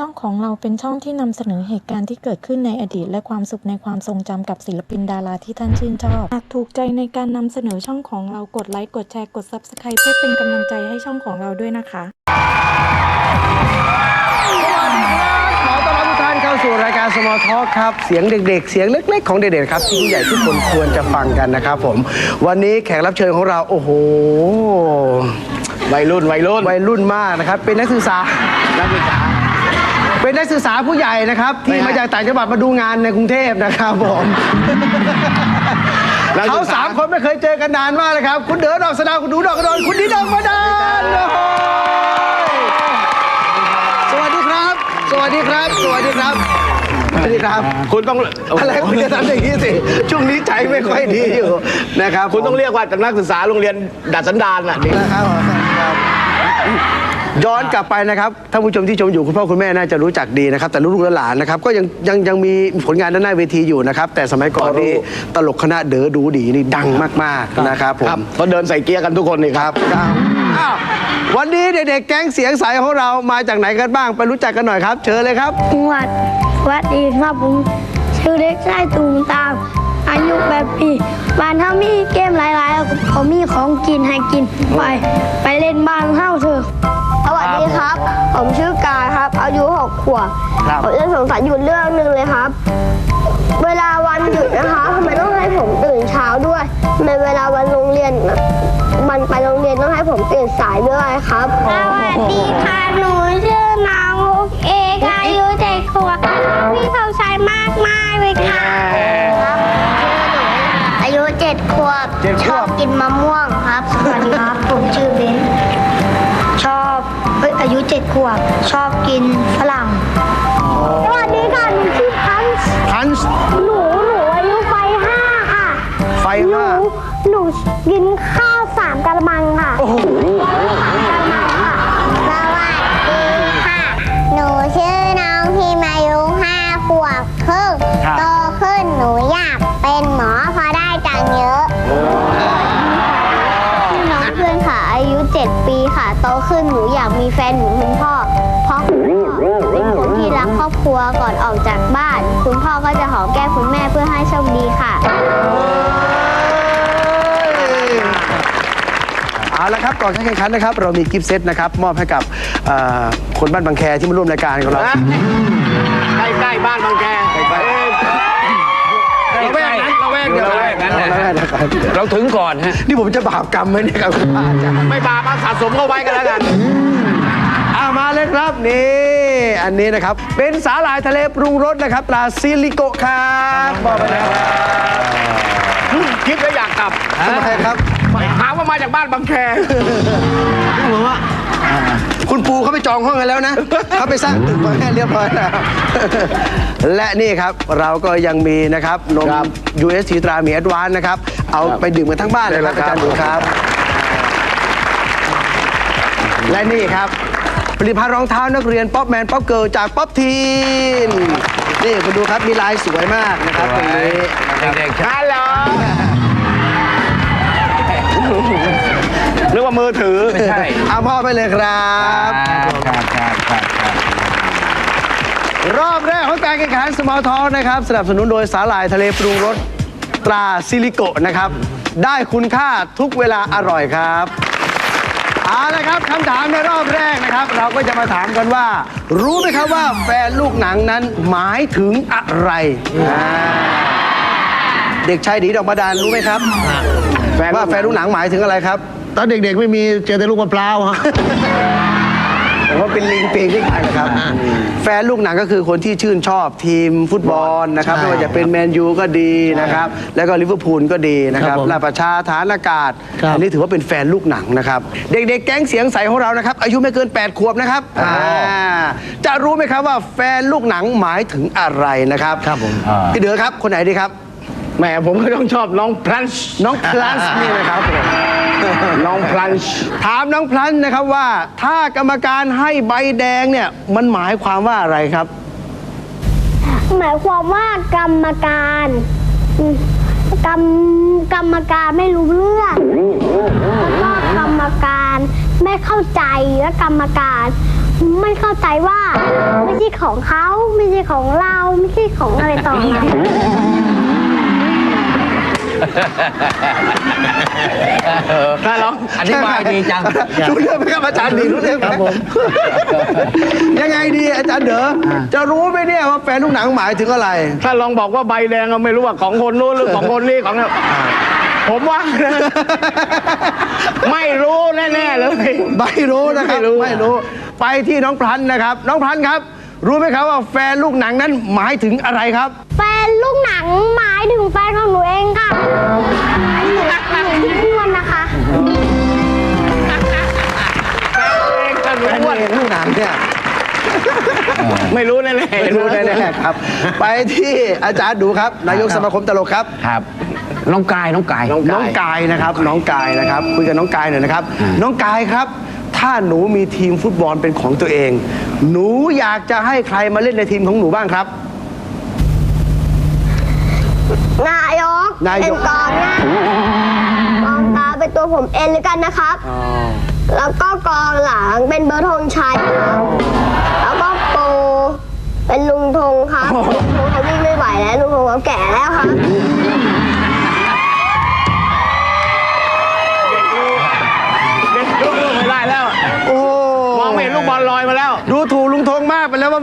ช่องของเราเป็นช่องที่นำเสนอเหตุการณ์ที่เกิดขึ้นในอดีต และความสุขในความทรงจำกับศิลปินดาราที่ท่านชื่นชอบ หากถูกใจในการนำเสนอช่องของเรากดไลค์กดแชร์กด Subscribe เพื่อเป็นกำลังใจให้ช่องของเราด้วยนะคะ ขอต้อนรับทุกท่านเข้าสู่รายการ Small Talk ครับ เสียงเด็ก ๆ เสียงเล็ก ๆ ของเด็กๆครับที่ผู้ใหญ่ทุกคนควรจะฟังกันนะครับผม วันนี้แขกรับเชิญของเราโอ้โห วัยรุ่นวัยรุ่นวัยรุ่นมากนะครับ เป็นนักศึกษานักศึกษา เป็นนักศึกษาผู้ใหญ่นะครับ ที่มาจากต่างจังหวัดมาดูงานในกรุงเทพนะครับผมเขาสามคนไม่เคยเจอกันนานมากเลยครับ คุณเด๋อดอกสะดาวคุณดูดอกกระดอนคุณดิดอกมาดานโอ้โหสวัสดีครับ สวัสดีครับ สวัสดีครับสวัสดีครับ คุณต้องอะไรคุณจะทำอย่างนี้สิช่วงนี้ใจไม่ค่อยดีอยู่นะครับ คุณต้องเรียกว่าจากนักศึกษาโรงเรียนดัดสันดานน่ะนี่นะครับครับ ย้อนกลับไปนะครับท่านผู้ชมที่ชมอยู่คุณพ่อคุณแม่น่าจะรู้จักดีนะครับ แต่ลูกๆหลานๆนะครับ ก็ยังยังยังมีผลงานด้านหน้าเวทีอยู่นะครับ แต่สมัยก่อนนี่ตลกคณะเด๋อดูดีนี่ดังมากๆนะครับผมครับเขาเดินใส่เกียร์กันทุกคนนี่ครับครับอ้าววันนี้เด็กๆแก๊งเสียงใสของเรามาจากไหนกันบ้าง ไปรู้จักกันหน่อยครับ เชิญเลยครับสวัสสวัสดีครับผมชื่อเด็กชายตูมตาม อายุแบบปีบ้านเฮามีเกมหลายๆเขามีของกินให้กินไป ไปเล่นบ้านเฮาเถอะ สวัสดีครับ ผมชื่อกายครับ อายุหกขวบครับผมจะสงสัยอยู่เรื่องหนึ่งเลยครับ เวลาวันหยุดนะคะทำไมต้องให้ผมตื่นเช้าด้วยทำไมเวลาวันโรงเรียนน่ะมันไปโรงเรียนต้องให้ผมตื่นสายด้วยครับ สวัสดีค่ะ หนูชื่อนางมุกเอกอายุเจ็ดขวบพี่เขาใช้มากมายเลยค่ะครับอายุเจ็ดขวบ เจ็ดขวบ ชอบกินมะม่วงครับ สวัสดีครับ ผมชื่อเบนชอบเอ้ ยอายุเจ็ดขวบ ชอบกินฝรั่ง สวัสดีค่ะ หนูชื่อพันช์พันช์หนู หนูอายุไฟห้าค่ะ ไฟหนู ห้าหนูกินข้าวสามกะละมังค่ะ โอ้โห อยากมีแฟนเหมือนคุณพ่อ เพราะคุณพ่อเป็นคนที่รักครอบครัวก่อนออกจากบ้าน คุณพ่อก็จะหอมแก้มคุณแม่เพื่อให้โชคดีค่ะ เอาละครับก่อนการแข่งขันนะครับ เรามีกิฟต์เซตนะครับ มอบให้กับเอ่อคนบ้านบางแคที่มาร่วมรายการของเรา ใกล้ใกล้ๆบ้านบางแกใกล้เราแวก นั้นเราแวกเดียวเราแวกนั้นเอาละนะครับเราถึงก่อนฮะ นี่ผมจะบาปกรรมไหมเนี่ยครับคุณอาจารย์ ไม่บาปมาสะสมเข้าไว้กันแล้วกันเอามาเลยครับนี่อันนี้นะครับ เป็นสาหร่ายทะเลปรุงรสนะครับปลาซิลิโกะครับมอบไปนะครับคิดแล้วอยากกลับทำไมครับถามว่ามาจากบ้านบางแค คุณปูเขาไปจองห้องกันแล้วนะเขาไปสร้างตึกมาให้เรียบร้อยแล้วและนี่ครับเราก็ยังมีนะครับนม UST ตรามีแอดวานนะครับ เอาไปดื่มกันทั้งบ้านเลยครับอาจารย์ดูครับ และนี่ครับผลิตภัณฑ์รองเท้านักเรียนป๊อปแมนป๊อปเกิลจากป๊อปทีนนี่คุณดูครับมีลายสวยมากนะครับตรงนี้ เด็กๆฮัลโหล นึกว่ามือถือไม่ใช่ เอามอบไปเลยครับ ครับครับครับครับรอบแรกของการแข่งขันสมอลทอนะครับ สนับสนุนโดยสาหร่ายทะเลปรุงรสตราซิลิโกะนะครับ ได้คุณค่าทุกเวลาอร่อยครับ เอาละครับคำถามในรอบแรกนะครับ เราก็จะมาถามกันว่า รู้ไหมครับว่าแฟนลูกหนังนั้นหมายถึงอะไรอ่าเด็กชายดีดอกมาดานรู้ไหมครับ ว่าแฟนลูกหนังหมายถึงอะไรครับ ตอนเด็กๆไม่มีเจอแต่ลูกมะพร้าวฮะ ผมว่าเป็นลิงเพลงที่ขายนะครับ แฟนลูกหนังก็คือคนที่ชื่นชอบทีมฟุตบอลนะครับใช่ไม่ว่าจะเป็นแมนยูก็ดีนะครับ แล้วก็ลิเวอร์พูลก็ดีนะครับครับผมลาประชาฐานอากาศ ครับ อันี้ถือว่าเป็นแฟนลูกหนังนะครับ เด็กๆแก๊งเสียงใสของเรานะครับ อายุไม่เกิน 8 ขวบนะครับอ่าจะรู้ไหมครับว่าแฟนลูกหนังหมายถึงอะไรนะครับครับผม พี่เด๋อครับคนไหนดีครับ แหมผมก็ต้องชอบน้องพลันช์น้องพลัสนี่นะครับผมน้องพลันช์ถามน้องพลันนะครับว่า ถ้ากรรมการให้ใบแดงเนี่ยมันหมายความว่าอะไรครับ หมายความว่ากรรมการอืมกรรมกรรมการไม่รู้เรื่องแล้วก็กรรมการไม่เข้าใจและกรรมการไม่เข้าใจว่าไม่ใช่ของเขาไม่ใช่ของเราไม่ใช่ของอะไรต่ออะ ไรถ้าลองอธิบายดีจัง รู้เรื่องไหมครับอาจารย์ดีรู้เรื่องครับผมยังไงดีอาจารย์เด๋อจะรู้ไหมเนี่ยว่าแฟนลูกหนังหมายถึงอะไร ถ้าลองบอกว่าใบแดงก็ไม่รู้ว่าของคนนู้นหรือของคนนี้ของเนี่ยผมว่านะไม่รู้แน่ๆเลย ไม่รู้นะครับไม่รู้ไม่รู้ไปที่น้องพลันนะครับ น้องพลันครับ รู้ไหมครับว่าแฟนลูกหนังนั้นหมายถึงอะไรครับ แฟนลูกหนังหมายถึงแฟนของหนูเองค่ะหนูหนูที่อ้วนนะคะถ้ารู้แฟนว่าลูกหนังเนี่ย ไม่รู้แน่ๆไม่รู้แน่ๆครับ ไปที่อาจารย์ดูครับ นายกสมาคมตลกครับ ครับ น้องกายน้องกายน้องกายนะครับ น้องกายนะครับคุยกับน้องกายหน่อยนะครับ น้องกายครับ ถ้าหนูมีทีมฟุตบอลเป็นของตัวเอง หนูอยากจะให้ใครมาเล่นในทีมของหนูบ้างครับ นายกนายก เป็นกองหน้ากองกลางเป็นตัวผมเองเลยกันนะครับ แล้วก็กองหลังเป็นเบอร์ธงชัยครับแล้วก็โปรเป็นลุงธงครับลุงธงเขาวิ่งไม่ไหวแล้วลุงธงเขาแก่แล้วครับ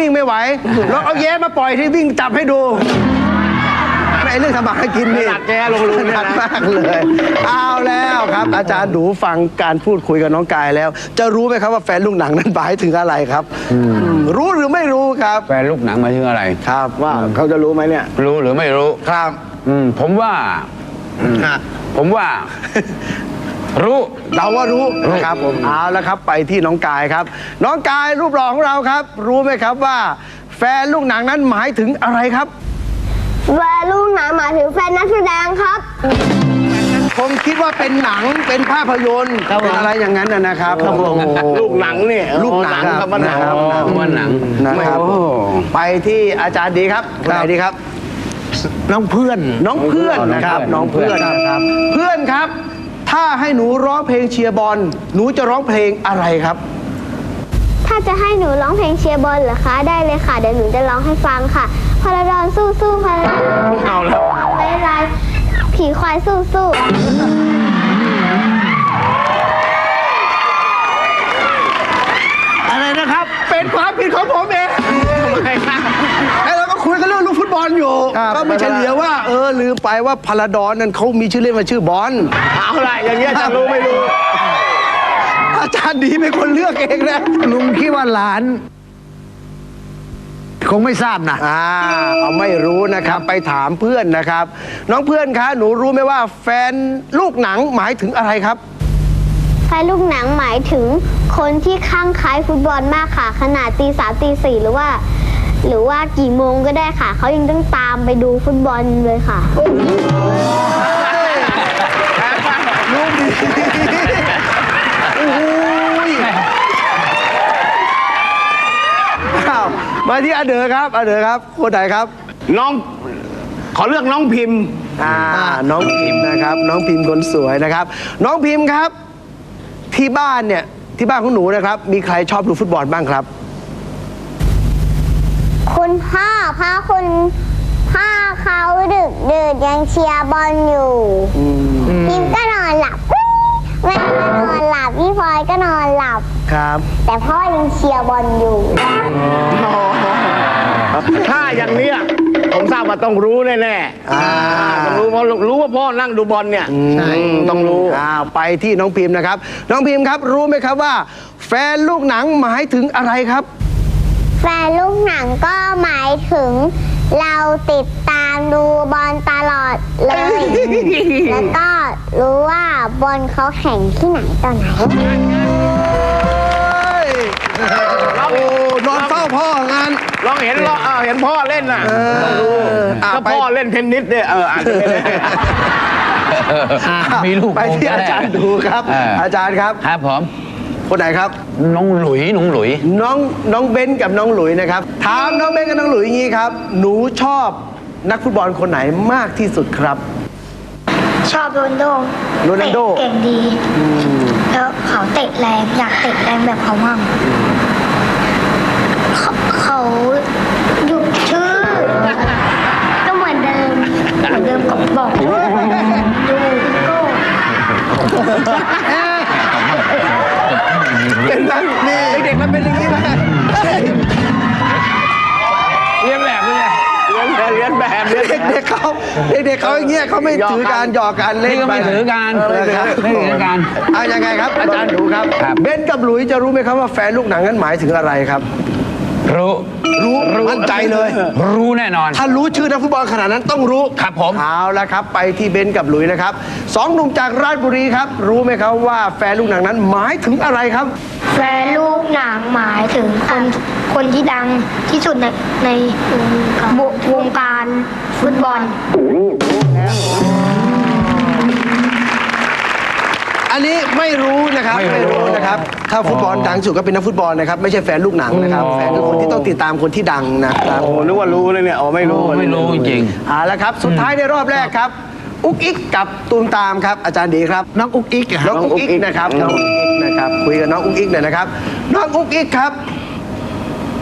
วว่าวิ่งไม่ไหวลองเอาแย้มาปล่อยที่วิ่งจับให้ดูไม่เรื่องทำมาหากินนี่ขนาดแย้ลงลุงเนี่ยนะขนาดมากเลย เอาแล้วครับ อาจารย์ดูฟังการพูดคุยกับน้องกายแล้ว จะรู้ไหมครับว่าแฟนลูกหนังนั้นหมายถึงอะไรครับอืมรู้หรือไม่รู้ครับ แฟนลูกหนังหมายถึงอะไร ครับว่าเขาจะรู้ไหมเนี่ย รู้หรือไม่รู้ ครับอืมผมว่าอืมฮะผมว่า รู้เราว่ารู้ นะครับผมเอาแล้วครับไปที่น้องกายครับ น้องกายรูปหล่อของเราครับ รู้ไหมครับว่า แฟนลูกหนังนั้นหมายถึงอะไรครับแฟนลูกหนังหมายถึงแฟนนักแสดงครับ ผมคิดว่าเป็นหนังเป็นภาพยนตร์เป็นอะไรอย่างนั้นนะนะครับครับผมลูกหนังเนี่ยลูกหนังครับมันหนังนะครับอ๋อว่าหนัง นะครับโอ้ ไปที่อาจารย์ดีครับคุณไหนดีครับ น้องเพื่อน น้องเพื่อนนะครับ น้องเพื่อนนะครับ เพื่อนครับ ถ้าให้หนูร้องเพลงเชียร์บอล หนูจะร้องเพลงอะไรครับ ถ้าจะให้หนูร้องเพลงเชียร์บอลเหรอคะ ได้เลยค่ะ เดี๋ยวหนูจะร้องให้ฟังค่ะพาราดอนสู้สู้พาราดอนเอาแล้วไรไรผีควายสู้สู้อะไรนะครับ เป็นความผิดของผมเองทำไมครับ ครับก็ไม่เฉลียวว่า เออลืมไปว่าพาราดอนนั่นเขามีชื่อเล่นว่าชื่อบอลเอาละอย่างเงี้ยจะรู้ไม่รู้ อาจารย์ดีเป็นคนเลือกเองนะลุงคิดว่าหลาน คงไม่ทราบนะ อ่าเอาไม่รู้นะครับไปถามเพื่อนนะครับ น้องเพื่อนคะหนูรู้ไหมว่า แฟนลูกหนังหมายถึงอะไรครับแฟนลูกหนังหมายถึงคนที่ข้างคล้ายฟุตบอลมากค่ะ ขนาดตีสามตีสี่หรือว่า หรือว่ากี่โมงก็ได้ค่ะ เขายังต้องตามไปดูฟุตบอลเลยค่ะรู้ดีโอ้ยอ้าวมาที่อาเดอครับอาเดอครับคนไหนครับ น้อง ขอเลือกน้องพิมพ์ อ่า น้องพิมพ์นะครับ น้องพิมพ์คนสวยนะครับ น้องพิมพ์ครับ ที่บ้านเนี่ย ที่บ้านของหนูนะครับ มีใครชอบดูฟุตบอลบ้างครับคุณ พ่อพาคุณพ่อเขาดึกดื่นยังเชียร์บอลอยู่พิมก็นอนหลับแม่ก็นอนหลับพี่พลอยก็นอนหลับ ครับ แต่พ่อยังเชียร์บอลอยู่ ถ้าอย่างเนี้ยผมทราบว่าต้องรู้แน่ๆอ่าต้องรู้เพราะรู้ว่าพ่อนั่งดูบอลเนี่ยอืมต้องรู้อ่าไปที่น้องพิมพ์นะครับ น้องพิมพ์ครับรู้ไหมครับว่า แฟนลูกหนังหมายถึงอะไรครับ แฟนลูกหนังก็หมายถึง เราติดตามดูบอลตลอดเลย แล้วก็รู้ว่าบอลเขาแข่งที่ไหนตอนไหนโอ้นอนเฝ้าพ่องาน ลองเห็นลองเห็นพ่อเล่นน่ะต้องรู้อ่าถ้าไป พ่อเล่นเทนนิสเนี่ยเอออาจจะไม่ได้มีลูกไปที่อาจารย์ดูครับ เอออาจารย์ครับ ครับผม คนไหนครับ น้องหลุยน้องหลุย น้องน้องเบนกับน้องหลุยนะครับถามน้องเบนกับน้องหลุยอย่างนี้ครับ หนูชอบนักฟุตบอลคนไหนมากที่สุดครับ ชอบโรนลโดโรนัลโด เตะเก่งดี แล้วเขาเตะแรงอยากเตะแรงแบบเขามั่งเขาหยุดชื่อ ก็เหมือนเดิมเหมือนเดิมกับบอกดูโก้ เป็นบ้างนี่เด็กๆมันเป็นอย่างนี้ไหมเรียนแบบเลยเรียนแบบเรียนแบบเรียนแบบเด็กๆเขาเด็กๆเขาอย่างเงี้ยเขาไม่ถือการหยอกกันเล่นนี่ก็ไม่ปถือการเออครับไม่ถือการเอายังไงครับ อาจารย์ดูครับครับเบนกับหลุยจะรู้ไหมครับว่าแฟนลูกหนังนั้นหมายถึงอะไรครับ รู้ รู้มั่นใจเลย รู้แน่นอน ถ้ารู้ชื่อนักฟุตบอลขนาดนั้นต้องรู้ครับผม เอาละครับ ไปที่เบนซ์กับหลุยส์นะครับสองหนุ่มจากราชบุรีครับ รู้ไหมครับว่าแฟนลูกหนังนั้นหมายถึงอะไรครับ แฟนลูกหนังหมายถึงคนคนที่ดังที่สุดในในวงวงการฟุตบอล อันนี้ไม่รู้นะครับไม่รู้นะครับ ถ้าฟุตบอลดังสุดก็เป็นนักฟุตบอลนะครับ ไม่ใช่แฟนลูกหนังนะครับ แฟนคือคนที่ต้องติดตามคนที่ดังนะครับโอ้นึกว่ารู้เลยเนี่ยอ๋อไม่รู้ไม่รู้จริงเอาละครับ สุดท้ายในรอบแรกครับ อุกอิกกับตูมตามครับ อาจารย์ดีครับน้องอุกอิกอะน้องอุกอิกนะครับน้องอุกอิกนะครับคุยกับน้องอุกอิกหน่อยนะครับน้องอุกอิกครับ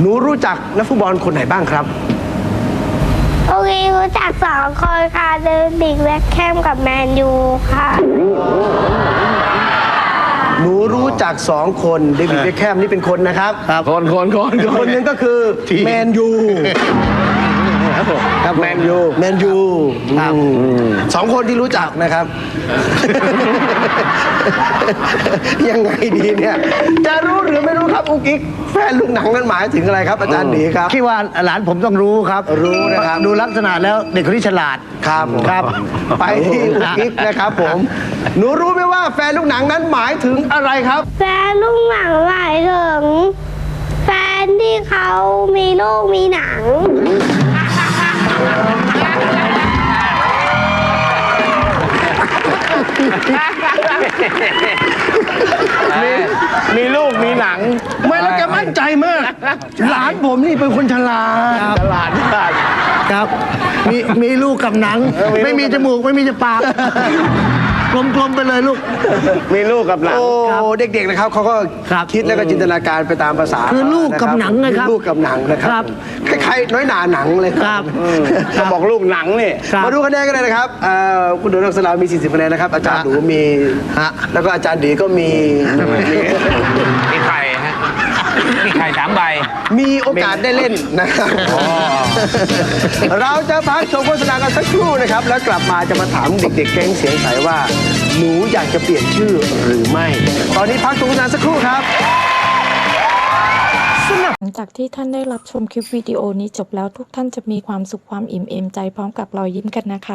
หนูรู้จักนักฟุตบอลคนไหนบ้างครับ โอเครู้จักสองคนค่ะเดวิดแบ็คแคมกับแมนยูค่ะ หนูรู้จักสองคนเดวิดเบคแคมนี่เป็นคนนะครับคนคนคนอีกคนหนึงก็คือแมนยู ครับแมนยู แมนยูอืมสองคนที่รู้จักนะครับ ยังไงดีเนี่ย จะรู้หรือไม่รู้ครับอุกอิกแฟนลูกหนังนั้นหมายถึงอะไรครับอาจารย์ดีครับ คิดว่าหลานผมต้องรู้ครับรู้นะครับ ดูลักษณะแล้วเด็กคนนี้ฉลาด ครับผมครับ ไปที่อุกอิกนะครับผม หนูรู้ไหมว่าแฟนลูกหนังนั้นหมายถึงอะไรครับ แฟนลูกหนังหมายถึงแฟนที่เขามีลูกมีหนัง มีลูกมีหนัง ไม่แล้วแกมั่นใจมาก หลานผมนี่เป็นคนฉลาดตลาดตลาดครับ มีมีลูกกับหนัง ไม่มีจมูกไม่มีจะปากก ลมๆไปเลยลูก มีลูกกับหนังโอ้เด็กๆนะครับเขาก็ครับคิดแล้วก็จินตนาการไปตามภาษาคือลูกกับหนังนะครับ ลูกกับหนังนะคครัรับบคล้ายๆน้อยหนาหนังเลยครับจะบอกลูกหนังนี่ ครับมาดูคะแนนกันเลยนะครับเอ่อคุณดูนักสลามี 40คะแนนนะครับ อาจารย์หนูมี ฮะ แล้วก็อาจารย์ดีก็มีมีไข่ฮะมี ไข่สามใบ มีโอกาสได้เล่นนะครับเราจะพักชมโฆษณากันสักครู่นะครับ แล้วกลับมาจะมาถามเด็กๆ แก๊งเสียงใสว่า หนูอยากจะเปลี่ยนชื่อหรือไม่ ตอนนี้พักชมโฆษณาสักครู่ครับหลังจากที่ท่านได้รับชมคลิปวิดีโอนี้จบแล้วทุกท่านจะมีความสุขความอิ่มเอมใจพร้อมกับรอยยิ้มกันนะคะ